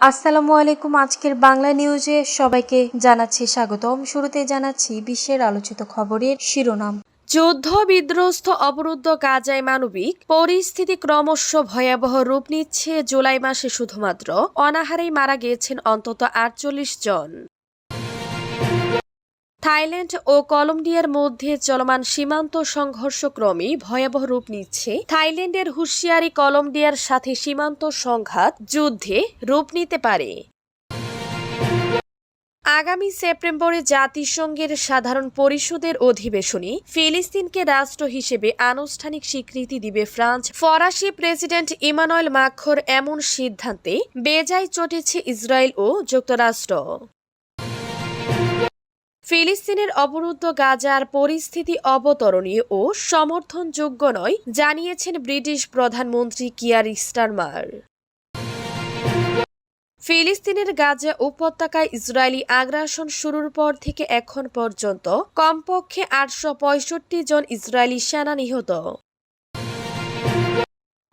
আসসালামু আলাইকুম। আজকের বাংলা নিউজে সবাইকে জানাচ্ছি স্বাগতম। শুরুতে জানাচ্ছি বিশ্বের আলোচিত খবরের শিরোনাম। যুদ্ধ বিধ্বস্ত অবরুদ্ধ গাজায় মানবিক পরিস্থিতি ক্রমশ ভয়াবহ রূপ নিচ্ছে জুলাই মাসে শুধুমাত্র। অনাহারেই মারা গিয়েছেন অন্তত আটচল্লিশ জন। থাইল্যান্ড ও কলম্বিয়ার মধ্যে চলমান সীমান্ত সংঘর্ষ ক্রমেই ভয়াবহ রূপ নিচ্ছে থাইল্যান্ডের হুঁশিয়ারি কলম্বিয়ার সাথে সীমান্ত সংঘাত যুদ্ধে রূপ নিতে পারে। আগামী সেপ্টেম্বরে জাতিসংঘের সাধারণ পরিষদের অধিবেশনে ফিলিস্তিনকে রাষ্ট্র হিসেবে আনুষ্ঠানিক স্বীকৃতি দিবে ফ্রান্স। ফরাসি প্রেসিডেন্ট ইমানুয়েল মাখর এমন সিদ্ধান্তে বেজায় চটেছে ইসরায়েল ও যুক্তরাষ্ট্র। ফিলিস্তিনের অবরুদ্ধ গাজার পরিস্থিতি অবতরণীয় ও সমর্থনযোগ্য নয়, জানিয়েছেন ব্রিটিশ প্রধানমন্ত্রী কিয়ার স্টারমার। ফিলিস্তিনের গাজা উপত্যকায় ইসরায়েলি আগ্রাসন শুরুর পর থেকে এখন পর্যন্ত কমপক্ষে আটশো পঁয়ষট্টি জন ইসরায়েলি সেনা নিহত।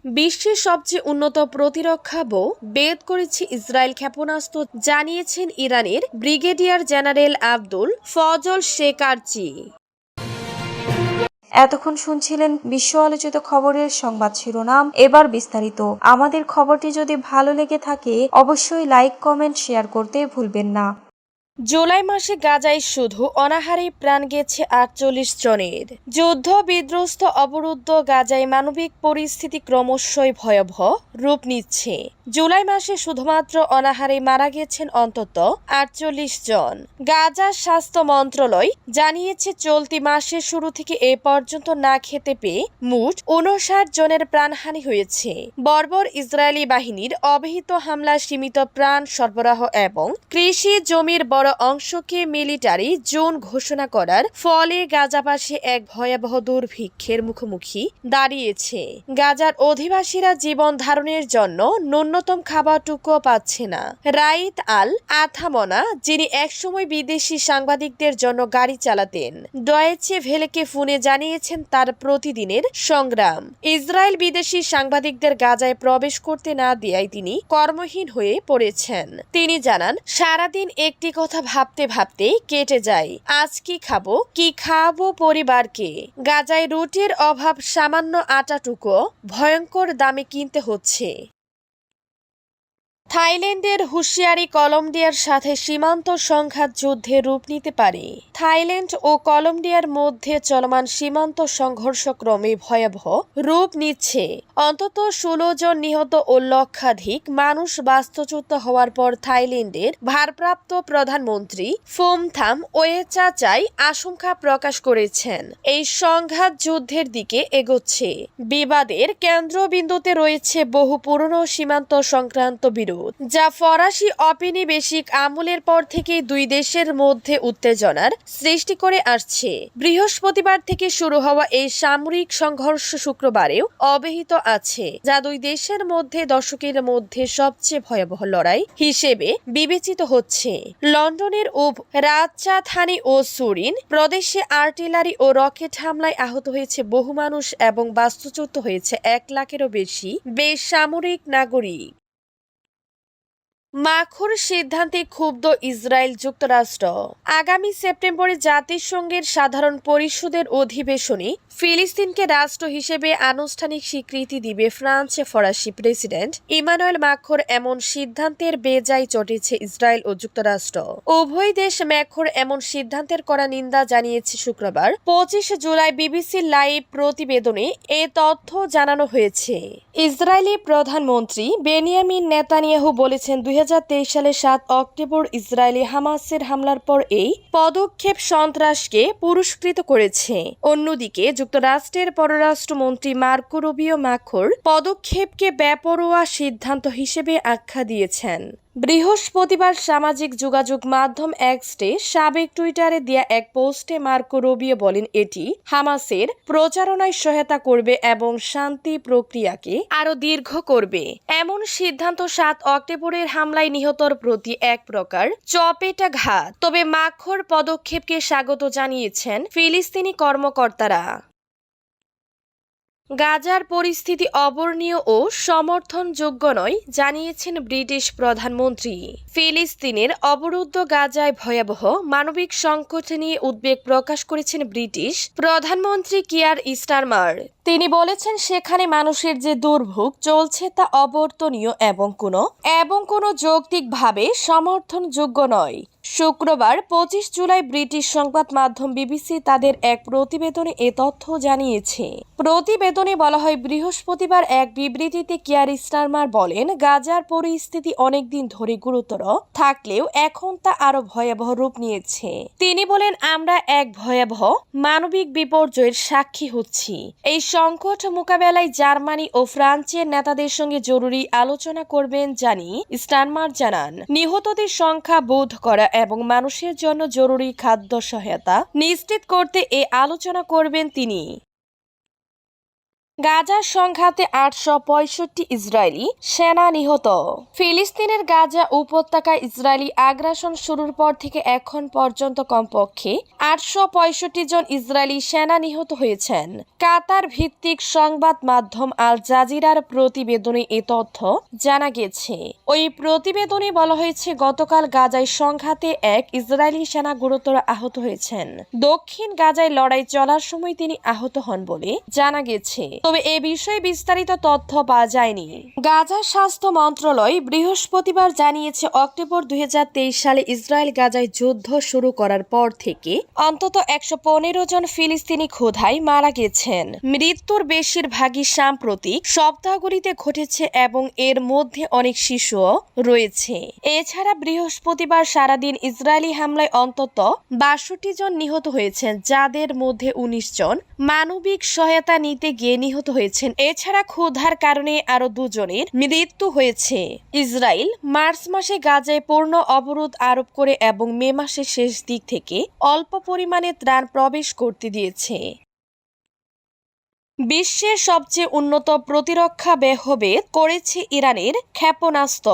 বিশ্বের সবচেয়ে উন্নত প্রতিরক্ষা বো বেদ করেছে ইসরায়েল ক্ষেপণাস্ত্র, জানিয়েছেন ইরানের brigadier general Abdul Fazl Shekarchi এতক্ষণ শুনছিলেন বিশ্ব আলোচিত খবরের সংবাদ শিরোনাম। এবার বিস্তারিত। আমাদের খবরটি যদি ভালো লেগে থাকে, অবশ্যই লাইক, কমেন্ট, শেয়ার করতে ভুলবেন না। জুলাই মাসে গাজায় শুধু অনাহারেই প্রাণ গেছে আটচল্লিশ জনের। যুদ্ধ বিধ্বস্ত অবরুদ্ধ গাজায় মানবিক পরিস্থিতি ক্রমশই ভয়াবহ রূপ নিচ্ছে। জুলাই মাসে শুধুমাত্র অনাহারে মারা গেছেন অন্তত আটচল্লিশ জন। গাজা স্বাস্থ্য মন্ত্রণালয় জানিয়েছে, চলতি মাসের শুরু থেকে এ পর্যন্ত না খেতে পেয়ে মোট উনষাট জনের প্রাণহানি হয়েছে। বর্বর ইসরায়েলি বাহিনীর অবহিত হামলা সীমিত প্রাণ সরবরাহ এবং কৃষি জমির অংশকে মিলিটারি জোন ঘোষণা করার ফলে গাজাবাসী এক ভয়াবহ দুর্ভিক্ষের মুখোমুখি দাঁড়িয়েছে। গাজার অধিবাসীরা জীবন ধারণের জন্য ন্যূনতম খাবারটুকুও পাচ্ছে না। রাইত আল আথামনা, যিনি একসময় বিদেশি সাংবাদিকদের জন্য গাড়ি চালাতেন, ডয়েচে ভেলেকে ফোনে জানিয়েছেন তার প্রতিদিনের সংগ্রাম। ইসরায়েল বিদেশি সাংবাদিকদের গাজায় প্রবেশ করতে না দেয়ায় তিনি কর্মহীন হয়ে পড়েছেন। তিনি জানান, সারাদিন একটি কথা ভাবতে ভাবতে কেটে যায়। আজ কি খাব? কি খাব পরিবারকে? গাজায় রুটির অভাব সামান্য আটাটুকু ভয়ঙ্কর দামে কিনতে হচ্ছে। থাইল্যান্ডের হুঁশিয়ারি কলম্বিয়ার সাথে সীমান্ত সংঘাত যুদ্ধে রূপ নিতে পারে। থাইল্যান্ড ও কলম্বিয়ার মধ্যে চলমান সীমান্ত সংঘর্ষ ক্রমে ভয়াবহ রূপ নিচ্ছে। অন্তত ষোলো জন নিহত ও লক্ষাধিক মানুষ বাস্তুচ্যুত হওয়ার পর থাইল্যান্ডের ভারপ্রাপ্ত প্রধানমন্ত্রী ফোমথাম ওয়েচাচাই আশঙ্কা প্রকাশ করেছেন। এই সংঘাত যুদ্ধের দিকে এগোচ্ছে। বিবাদের কেন্দ্রবিন্দুতে রয়েছে বহু পুরনো সীমান্ত সংক্রান্ত বিরোধ। যা ফরাসি অপিনিবেশিক আমলের পর থেকেই দুই দেশের মধ্যে উত্তেজনার সৃষ্টি করে আসছে। বৃহস্পতিবার থেকে শুরু হওয়া এই সামরিক সংঘর্ষ শুক্রবারেও অব্যাহত আছে, যা দুই দেশের মধ্যে দশকের মধ্যে সবচেয়ে ভয়াবহ লড়াই হিসেবে বিবেচিত হচ্ছে। লন্ডনের উপ রাজচাথানি ও সুরিন প্রদেশে আর্টিলারি ও রকেট হামলায় আহত হয়েছে বহু মানুষ এবং বাস্তুচ্যুত হয়েছে এক লাখেরও বেশি বেসামরিক নাগরিক। মাখুর সিদ্ধান্তে ক্ষুব্ধ ইসরায়েল যুক্তরাষ্ট্র। আগামী সেপ্টেম্বরে জাতিসংঘের সাধারণ পরিষদের অধিবেশনে ফিলিস্তিনকে রাষ্ট্র হিসেবে আনুষ্ঠানিক স্বীকৃতি দিবে ফ্রান্স ফরাসি প্রেসিডেন্ট ইমানুয়েল মাখর এমন সিদ্ধান্তের বেজায় চটেছে ইসরায়েল ও যুক্তরাষ্ট্র। উভয় দেশ ম্যাখর এমন সিদ্ধান্তের করা নিন্দা জানিয়েছে শুক্রবার, পঁচিশ জুলাই বিবিসি লাইভ প্রতিবেদনে এ তথ্য জানানো হয়েছে। ইসরায়েলি প্রধানমন্ত্রী বেনিয়ামিন নেতানিয়াহু বলেছেন দুই হাজার সালের সাত অক্টোবর ইসরায়েলি হামাসের হামলার পর এই পদক্ষেপ সন্ত্রাসকে পুরস্কৃত করেছে। অন্যদিকে যুক্তরাষ্ট্রের পররাষ্ট্রমন্ত্রী মার্কো রুবিও মাখর পদক্ষেপকে বেপরোয়া সিদ্ধান্ত হিসেবে আখ্যা দিয়েছেন। বৃহস্পতিবার সামাজিক যোগাযোগ মাধ্যম এক্সটে সাবেক টুইটারে দেয়া এক পোস্টে মার্কো রুবিও বলেন, এটি হামাসের প্রচারণায় সহায়তা করবে এবং শান্তি প্রক্রিয়াকে আরও দীর্ঘ করবে। এমন সিদ্ধান্ত সাত অক্টোবরের হামলায় নিহতর প্রতি এক প্রকার চপেটাঘাত। তবে মাখর পদক্ষেপকে স্বাগত জানিয়েছেন ফিলিস্তিনি কর্মকর্তারা। গাজার পরিস্থিতি অবর্ণীয় ও সমর্থনযোগ্য নয়, জানিয়েছেন ব্রিটিশ প্রধানমন্ত্রী। ফিলিস্তিনের অবরুদ্ধ গাজায় ভয়াবহ মানবিক সংকট নিয়ে উদ্বেগ প্রকাশ করেছেন ব্রিটিশ প্রধানমন্ত্রী কিয়ার স্টারমার তিনি বলেছেন, সেখানে মানুষের যে দুর্ভোগ চলছে তা অবর্তনীয় এবং কোনো এবং কোনো যৌক্তিকভাবে সমর্থনযোগ্য নয়। শুক্রবার পঁচিশ জুলাই ব্রিটিশ সংবাদ মাধ্যম বিবিসি তাদের এক প্রতিবেদনে এ তথ্য জানিয়েছে। প্রতিবেদনে বলা হয়, বৃহস্পতিবার এক বিবৃতিতে কিয়ার স্টারমার বলেন, গাজার পরিস্থিতি অনেকদিন ধরে গুরুতর, থাকলেও এখন তা আরও ভয়াবহ রূপ নিয়েছে। তিনি বলেন, আমরা এক ভয়াবহ মানবিক বিপর্যয়ের সাক্ষী হচ্ছি। এই সংকট মোকাবেলায় জার্মানি ও ফ্রান্সের নেতাদের সঙ্গে জরুরি আলোচনা করবেন জানি স্টানমার জানান। নিহতদের সংখ্যা বোধ করা এবং মানুষের জন্য জরুরি খাদ্য সহায়তা নিশ্চিত করতে এ আলোচনা করবেন তিনি। গাজার সংঘাতে আটশো পঁয়ষট্টি ইসরায়েলি সেনা নিহত। ফিলিস্তিনের গাজা উপত্যকায় ইসরায়েলি আগ্রাসন শুরুর পর থেকে এখন পর্যন্ত কমপক্ষে আটশো পঁয়ষট্টি জন ইসরায়েলি সেনা নিহত হয়েছেন। কাতার ভিত্তিক সংবাদ মাধ্যম আল জাজিরার প্রতিবেদনে এ তথ্য জানা গেছে। ওই প্রতিবেদনে বলা হয়েছে, গতকাল গাজায় সংঘাতে এক ইসরায়েলি সেনা গুরুতর আহত হয়েছেন। দক্ষিণ গাজায় লড়াই চলার সময় তিনি আহত হন বলে জানা গেছে। তবে এ বিষয়ে বিস্তারিত তথ্য পাওয়া যায়নি। গাজা স্বাস্থ্য মন্ত্রণালয় বৃহস্পতিবার জানিয়েছে, অক্টোবর দুই হাজার তেইশ সালে ইসরায়েল গাজায় যুদ্ধ শুরু করার পর থেকে অন্তত একশো পনেরো জন ফিলিস্তিনি খোদাই মারা গেছেন। মৃত্যুর বেশিরভাগই সাম্প্রতিক সপ্তাহগুলিতে ঘটেছে এবং এর মধ্যে অনেক শিশুও রয়েছে। এছাড়া বৃহস্পতিবার সারাদিন ইসরায়েলি হামলায় অন্তত বাষট্টি জন নিহত হয়েছেন, যাদের মধ্যে উনিশ জন মানবিক সহায়তা নিতে গিয়ে হয়েছেন। এছাড়া ক্ষুধার কারণে আরও দুজনের মৃত্যু হয়েছে। ইসরায়েল মার্চ মাসে গাজায় পূর্ণ অবরোধ আরোপ করে এবং মে মাসের শেষ দিক থেকে অল্প পরিমাণে ত্রাণ প্রবেশ করতে দিয়েছে। বিশ্বের সবচেয়ে উন্নত প্রতিরক্ষা বেহবেদ করেছে ইরানের ক্ষেপণাস্ত্র।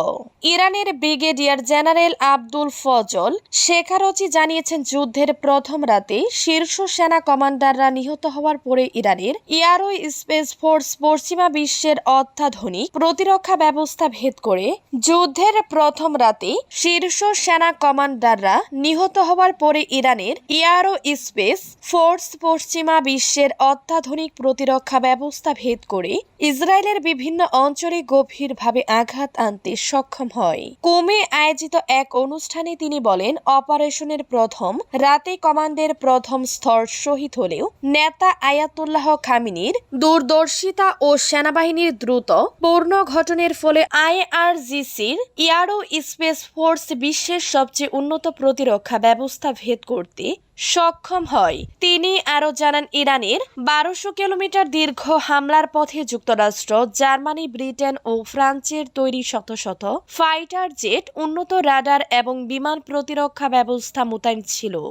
ইরানের brigadier general Abdul Fazl Shekarchi জানিয়েছেন, যুদ্ধের প্রথম রাতে শীর্ষ সেনা কমান্ডাররা নিহত হওয়ার পরে ইরানের ইয়ারো স্পেস ফোর্স পশ্চিমা বিশ্বের অত্যাধুনিক প্রতিরক্ষা ব্যবস্থা ভেদ করে যুদ্ধের প্রথম রাতে শীর্ষ সেনা কমান্ডাররা নিহত হওয়ার পরে ইরানের ইয়ারো স্পেস ফোর্স পশ্চিমা বিশ্বের অত্যাধুনিক প্রতিরক্ষা ব্যবস্থা ভেদ করে ইসরায়েলের বিভিন্ন অঞ্চলে গভীরভাবে আঘাত আনতে সক্ষম হয়। কোমে আয়োজিত এক অনুষ্ঠানে তিনি বলেন, অপারেশনের প্রথম, রাতে কমান্ডের প্রথম স্তর শহীদ হলেও নেতা আয়াতুল্লাহ খামিনির দূরদর্শিতা ও সেনাবাহিনীর দ্রুত পূর্ণ ঘটনের ফলে আইআরজিসির ইয়ারো স্পেস ফোর্স বিশ্বের সবচেয়ে উন্নত প্রতিরক্ষা ব্যবস্থা ভেদ করতে সক্ষম হয়। তিনি আরও জানান, ইরানের বারোশো কিলোমিটার দীর্ঘ হামলার পথে যুক্তরাষ্ট্র, জার্মানি, ব্রিটেন ও ফ্রান্সের তৈরি শত শত ফাইটার জেট উন্নত রাডার এবং বিমান প্রতিরক্ষা ব্যবস্থা মোতায়েন ছিল।